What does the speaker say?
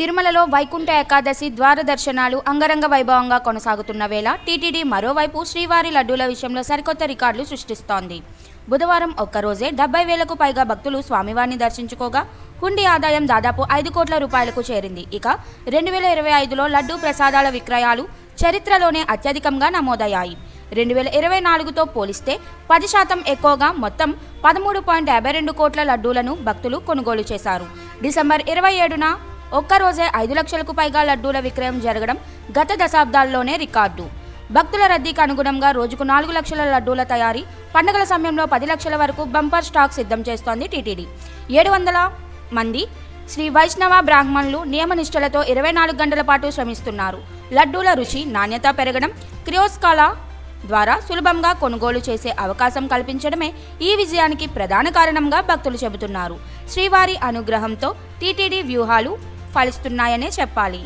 తిరుమలలో వైకుంఠ ఏకాదశి ద్వార దర్శనాలు అంగరంగ వైభవంగా కొనసాగుతున్న వేళ టీటీడీ మరోవైపు శ్రీవారి లడ్డూల విషయంలో సరికొత్త రికార్డులు సృష్టిస్తోంది. బుధవారం ఒక్కరోజే డెబ్బై వేలకు పైగా భక్తులు స్వామివారిని దర్శించుకోగా హుండీ ఆదాయం దాదాపు ఐదు కోట్ల రూపాయలకు చేరింది. ఇక రెండు వేల ఇరవై ఐదులో లడ్డూ ప్రసాదాల విక్రయాలు చరిత్రలోనే అత్యధికంగా నమోదయ్యాయి. రెండు వేల ఇరవై నాలుగుతో పోలిస్తే పది శాతం ఎక్కువగా మొత్తం పదమూడు పాయింట్ యాభై రెండు కోట్ల లడ్డూలను భక్తులు కొనుగోలు చేశారు. డిసెంబర్ ఇరవై ఏడున ఒక్కరోజే ఐదు లక్షలకు పైగా లడ్డూల విక్రయం జరగడం గత దశాబ్దాల్లోనే రికార్డు. భక్తుల రద్దీకి అనుగుణంగా రోజుకు నాలుగు లక్షల లడ్డూల తయారీ పండుగల సమయంలో పది లక్షల వరకు బంపర్ స్టాక్ సిద్ధం చేస్తోంది టీటీడీ. ఏడు వందల మంది శ్రీ వైష్ణవ బ్రాహ్మణులు నియమనిష్టలతో ఇరవై నాలుగు గంటల పాటు శ్రమిస్తున్నారు. లడ్డూల రుచి నాణ్యత పెరగడం క్రియోస్కాల ద్వారా సులభంగా కొనుగోలు చేసే అవకాశం కల్పించడమే ఈ విజయానికి ప్రధాన కారణంగా భక్తులు చెబుతున్నారు. శ్రీవారి అనుగ్రహంతో టీటీడీ వ్యూహాలు ఫలిస్తున్నాయనే చెప్పాలి.